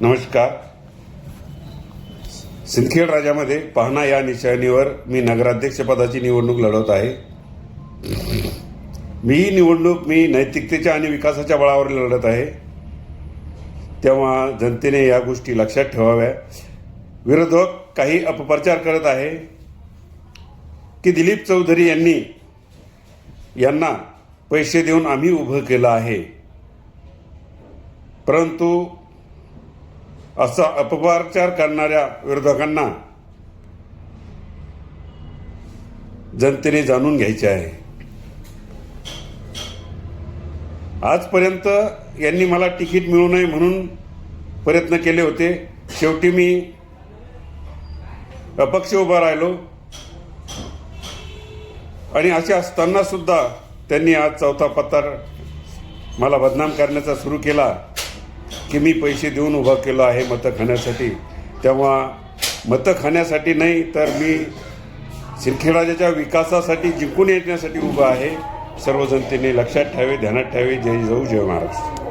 नमस्कार. सिंदखेड राजामध्ये पाहणा या निशाणीवर मी नगराध्यक्षपदाची निवडणूक लढवत आहे. मी ही निवडणूक मी नैतिकतेच्या आणि विकासाच्या बळावर लढत आहे. तेव्हा जनतेने या गोष्टी लक्षात ठेवाव्या. विरोधक काही अपप्रचार करत आहे. की दिलीप चौधरी यांनी यांना पैसे देऊन आम्ही उभं केलं आहे. परंतु असा अपप्रचार करणाऱ्या विरोधकांना जनतेने जाणून घ्यायचे आहे. आजपर्यंत यांनी मला तिकीट मिळू नये म्हणून प्रयत्न केले होते. शेवटी मी अपक्ष उभा राहिलो. आणि असे असताना सुद्धा त्यांनी आज चौथा पत्तर मला बदनाम करण्याचा सुरू केला. की मी पैसे देऊन उभा केला आहे मतं खाण्यासाठी. तेव्हा मतं खाण्यासाठी नाही तर मी सिरखेराजाच्या विकासासाठी जिंकून येण्यासाठी उभा आहे. सर्व जनतेने लक्षात ठेवे ध्यानात ठेवे जय जाऊ जय महाराष्ट्र.